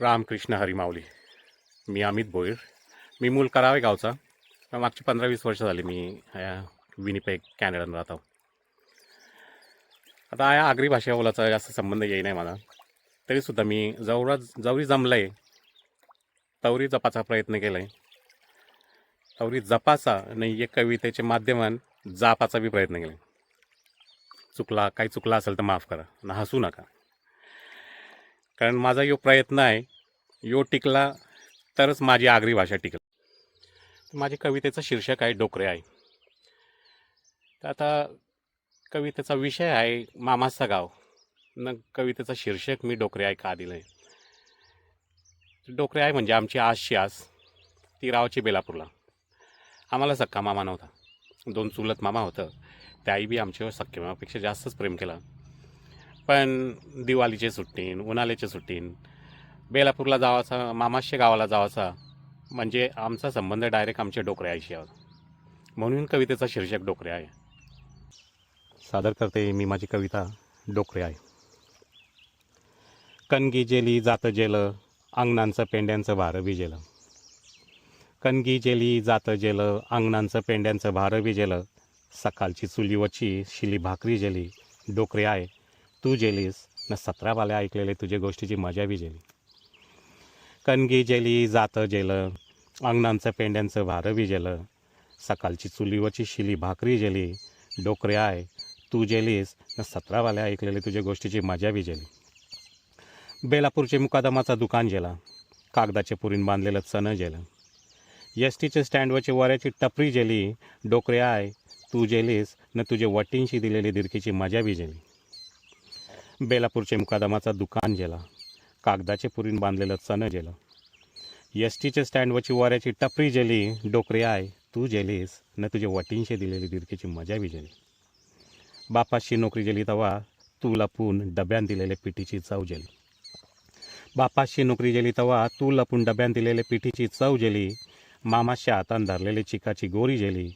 रामकृष्ण हरिमावली मी अमित भोईर मी मूल करावे गावचा. मागची पंधरा वीस वर्ष झाली मी विनिपेग कॅनडात राहतो. आता या आगरी भाषा बोलाचा जास्त संबंध येई नाही मला. तरीसुद्धा मी जवळ जवळी जमलं आहे तवरी जपाचा प्रयत्न केला आहे तवरी जपाचा नाही एक कवितेचे माध्यमान जापाचा बी प्रयत्न केला चुकला काही चुकला असेल तर माफ करा. ना हसू नका. कारण माझा यो प्रयत्न आहे यो टिकला तरच माझी आगरी भाषा टिकल. माझी कवितेचं शीर्षक आहे डोकरे आहे तर आता कवितेचा विषय आहे मामाचा गाव. न कवितेचं शीर्षक मी डोकरे आहे का दिलं आहे डोकरे आहे म्हणजे आमची आजची आस ती रावाची बेलापूरला. आम्हाला सक्का मामा नव्हता. दोन चुलत मामा होतं. त्याही बी आमच्यावर सख्खे मामापेक्षा जास्तच प्रेम केला. पण दिवाळीची सुट्टीन उन्हाळ्याचे सुट्टीन बेलापूरला जावाचा मामाशे गावाला जावाचा म्हणजे आमचा संबंध डायरेक्ट आमच्या डोकऱ्याशी आहे. म्हणून कवितेचा शीर्षक डोकरे आहे. सादर करते मी माझी कविता डोकरे आहे. कणगी जेली जातं जेलं अंगणांचं पेंड्यांचं भार विजेलं. कणगी जेली जातं जेलं अंगणांचं पेंड्यांचं भार विजेलं. सकाळची चुलीवरची शिली भाकरी जेली डोकरे आहे. तू जेलीस न सतरा वाले ऐकलेले तुझे गोष्टीची मजा बी जेली. कणगी जेली जातं जेलं अंगणांचं पेंड्यांचं भार बी जेलं सकाळची चुलीवरची शिली भाकरी जेली डोकरे आय तू जेलीस न सतरा ऐकलेले तुझे गोष्टीची मजा बी जेली. बेलापूरचे मुकादमाचा दुकान जेला कागदाचे पुरीन बांधलेलं चणं जेलं. एस टीचे स्टँडवरची वऱ्याची टपरी जेली डोकरे आय तू जेलीस न तुझे वटींशी दिलेली दिरकीची मजा बी जेली. बेलापूरचे मुकादमाचा दुकान जेला कागदाचे पुरीन बांधलेलं चणं जेलं एस टीच्या स्टँडवरची वऱ्याची टपरी जेली डोकरे आय तू जेलीस न तुझे वटींचे दिलेली दिरकीची मजा बी जेली बापाशी नोकरी जेली तवा तू लपून डब्यान दिलेले पिठीची चव जेली बापाशी नोकरी जेली तवा तू लपून डब्यान दिलेले पिठीची चव जेली मामाच्या हातान धरलेली चिकाची गोरी जेली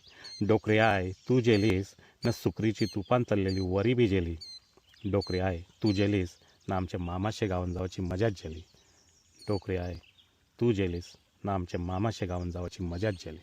डोकरे आय तू जेलीस न सुकरीची तुपान तळलेली वरी बी जेली डोकरे आय तू जेलीस ना आमच्या मामाशे गावन जावाची मजाच जेली. डोकरे आय तू जेलीस ना आमच्या मामाशे गावन जावाची मजाच जेली.